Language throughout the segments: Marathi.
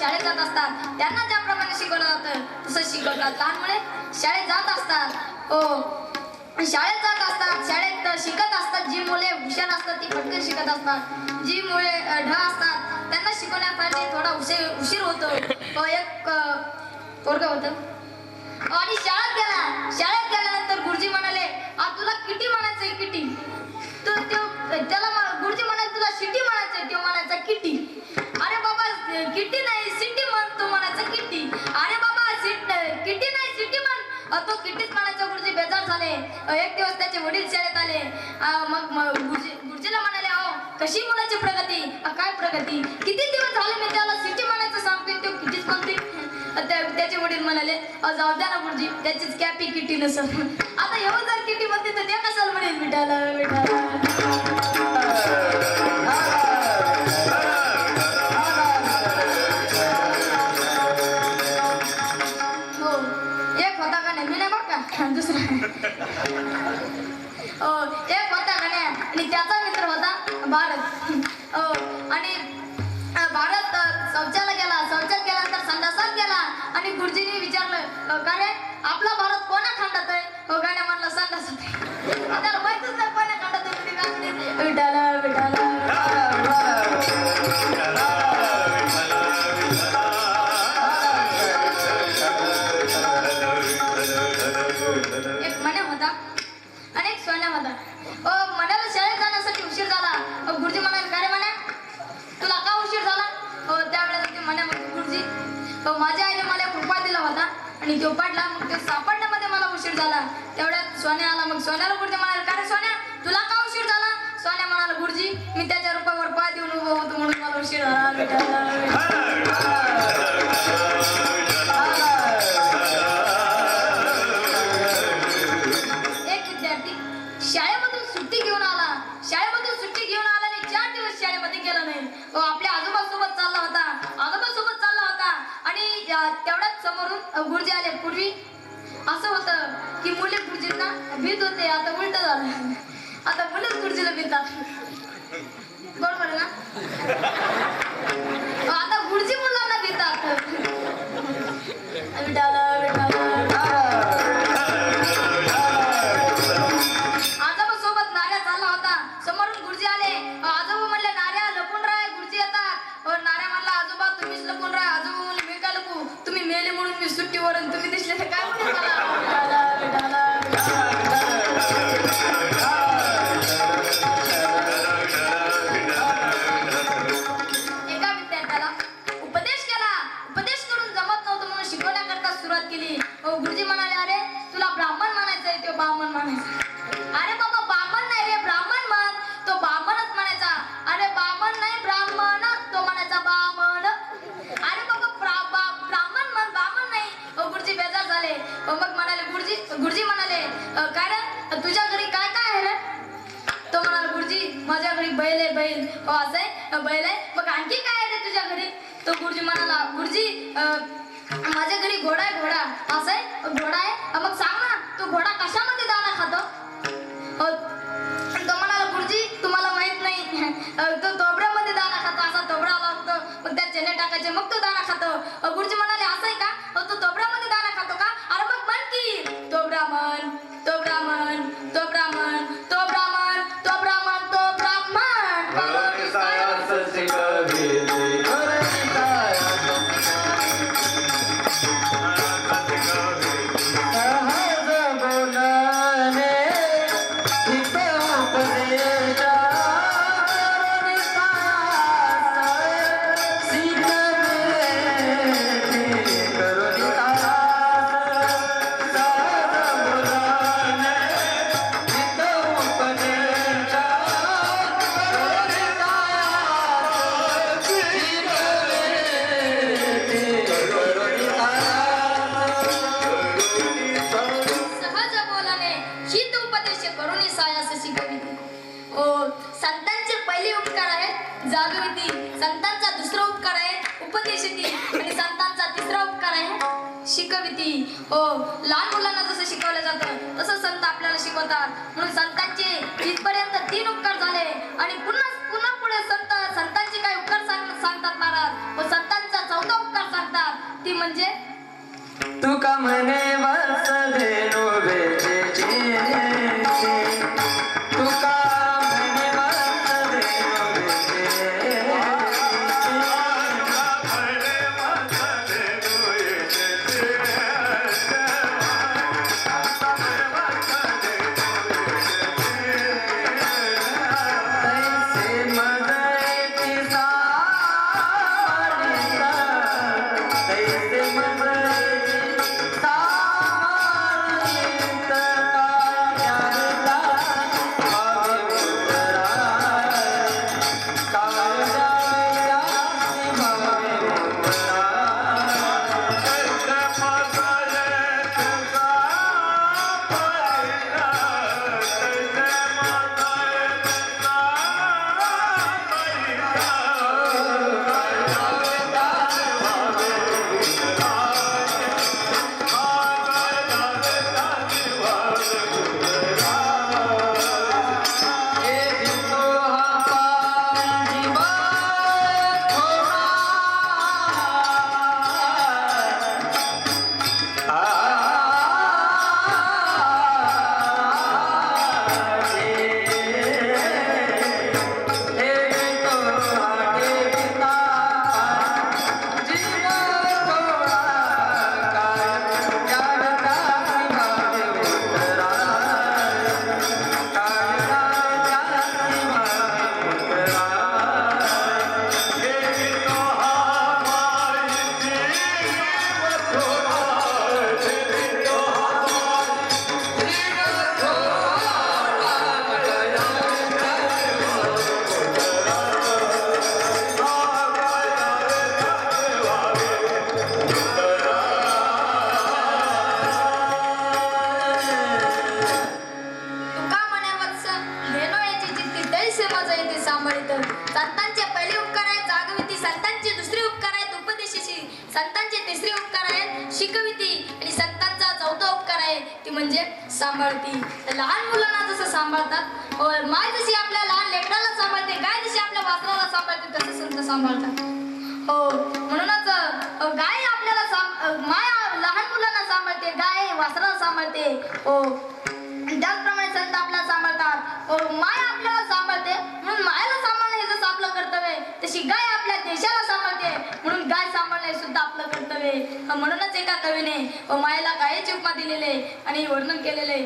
शाळेत जात असतात. त्यांना ज्याप्रमाणे शिकवलं जातं तसं शिकवतात. लहान मुले शाळेत जात असतात. हो. शाळेत जात असतात शाळेत शिकत असतात. जी मुले हुशार असतात ती पटकन शिकत असतात. जी मुले ढ असतात त्यांना शिकवण्यासाठी थोडा उशीर उशीर होतो. एक पोरगा होतं. आणि शाळा किट्टीच म्हणायचं गुरुजी बेजार झाले. एक दिवस त्याचे वडील शाळेत आले. मग गुरुजी गुरुजीला म्हणाले अहो कशी मुलाची प्रगती? काय प्रगती? किती दिवस झाले मी त्याला सिटी म्हणायचं सांगते तो किटीच म्हणते त्याचे वडील म्हणाले जाऊ द्या ना गुरुजी त्याचीच कॅपी किटी नसत आता एवढं जर किटी म्हणते भीत होते आता उलट झालं. आता मुलंच खुर्चीला भीतात बरोबर म्हणा गुरुजी म्हणाले कारण तुझ्या घरी काय काय आहे रे? तो म्हणाला गुरुजी माझ्या घरी बैल आहे बैल. हो असं आहे? बैल आहे? मग आणखी काय आहे रे तुझ्या घरी? तो गुरुजी म्हणाला गुरुजी माझ्या घरी घोडा आहे घोडा. असं आहे? घोडा आहे? मग सांग ना तो घोडा कशा शिकवतात. म्हणून संतांचे इथपर्यंत तीन उपकार झाले आणि पुन्हा पुन्हा पुढे संत संतांचे काय उपकार सांगतात महाराज. व संतांचा चौथा उपकार सांगतात. ती म्हणजे तुका म्हणे तिसरे उपकार आहेत शिकविती आणि संतांचा चौथा उपकार आहे ती म्हणजे सांभाळती. तर लहान मुलांना जसं सांभाळतात माय जशी आपल्या लहान लेकराला सांभाळते गाय जशी आपल्या वासराला सांभाळते तसं संत सांभाळतात. हो म्हणूनच गाय आपल्याला सांभ- माय लहान मुलांना सांभाळते गाय वासराला सांभाळते. हो त्याचप्रमाणे संत आपल्याला सांभाळतात. माय आपल्याला सांभाळते म्हणून मायाला सांभाळ आपलं कर्तव्य आहे. तशी गाय आपल्या देशाला सांभाळते. म्हणून गाय सांभाळणे सुद्धा आपलं कर्तव्य आहे. म्हणूनच एका कवीने मायेला गायचे उपमा दिलेले आणि वर्णन केलेले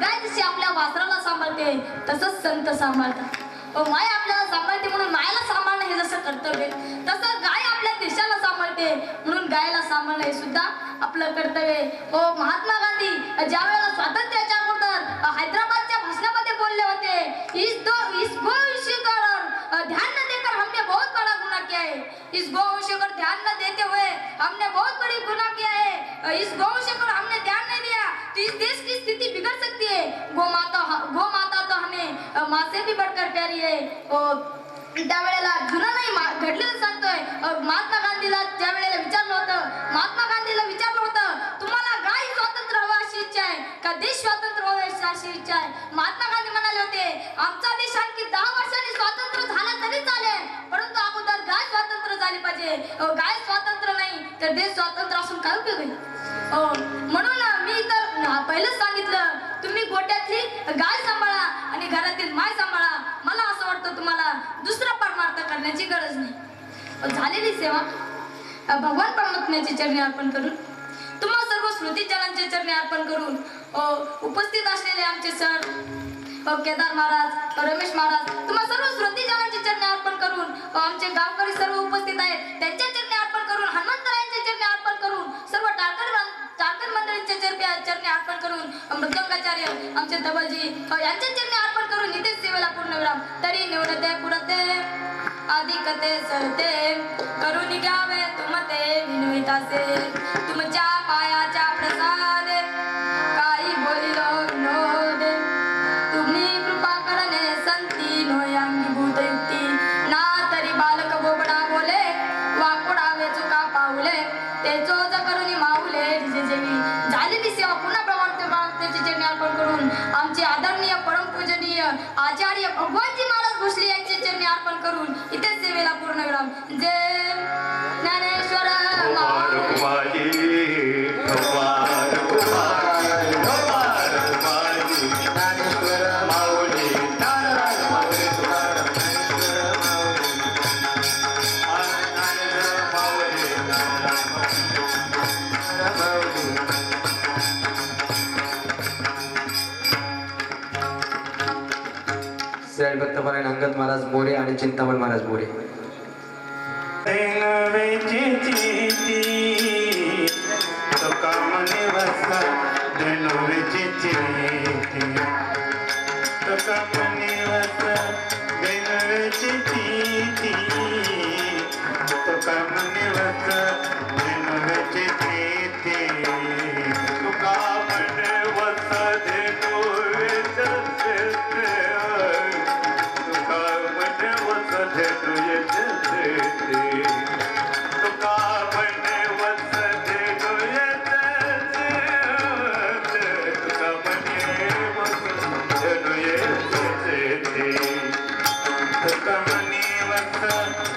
गाय जशी आपल्या वासराला सांभाळते तसंच संत सांभाळतात. अ, माय आपल्याला सांभाळते म्हणून मायाला सांभाळणं हे जसं कर्तव्य तसं गाय आपल्या देशाला सांभाळते म्हणून गायला सांभाळणं हे सुद्धा आपलं कर्तव्य हो महात्मा गांधी ज्या वेळेला स्वातंत्र्याच्या अगोदर हैदराबादच्या भाषणामध्ये बोलले होते इस दो इस गो विषय ध्यान न देकर हमने बहुत बड़ा गुना किया है। इस गौ विषय ध्यान न देते हुए हमने बहुत बड़ी गुना किया है। इस गौ विषय हमने ध्यान नहीं दिया। तो इस देश की स्थिति बिगड़ सकती है गौ माता गौ माता तो हमें अ, भी बढ़कर प्यारी है। त्यावेळेला जुनं नाही घडलेलं सांगतोय. महात्मा गांधीला ज्या वेळेला विचारलं होतं. महात्मा गांधीला विचारलं होतं तुम्हाला गाय स्वातंत्र्य हवं अशी इच्छा आहे का देश स्वातंत्र्य हवं अशी इच्छा आहे? महात्मा गांधी म्हणाले होते आमचा देश आणखी दहा वर्षांनी स्वातंत्र्य झाला तरी चालेल परंतु अगोदर गाय स्वातंत्र्य झाली पाहिजे. गाय स्वातंत्र्य नाही तर देश स्वातंत्र्य असून काय उपयोग होईल म्हणून मी तर पहिलंच सांगितलं तुम्ही गोट्यातली गाय सांभाळा आणि घरातील माय सांभाळा. मला असं वाटतं तुम्हाला दुसरा परमार्थ करण्याची गरज नाही. झालेली सेवा भगवान परमात्म्याचे चरणी अर्पण करून तुम्हा सर्व स्मृतीजनांचे चरणी अर्पण करून हो, उपस्थित असलेले आमचे सर हो, केदार महाराज हो, रमेश महाराज तुम्हा सर्व स्मृतीजनांचे चरणी अर्पण करून आमचे गावकरी सर्व उपस्थित आहेत. त्यांच्या चरणी अर्पण करून हनुमंतराय अर्पण मृदंगाचार्य आमचे धवलजी यांच्या चरणी अर्पण करून इथे सेवेला पूर्ण विराम. तरी निवडते पुरते अधिकते सरते करून घ्यावे तुमते विनवितासे तुमच्या भक्तपरायण महाराज मोरे आणि चिंतामण महाराज मोरे. देनवेची म्हणे वच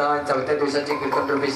आता चौथ्या दिवसाची कीर्तन रुपी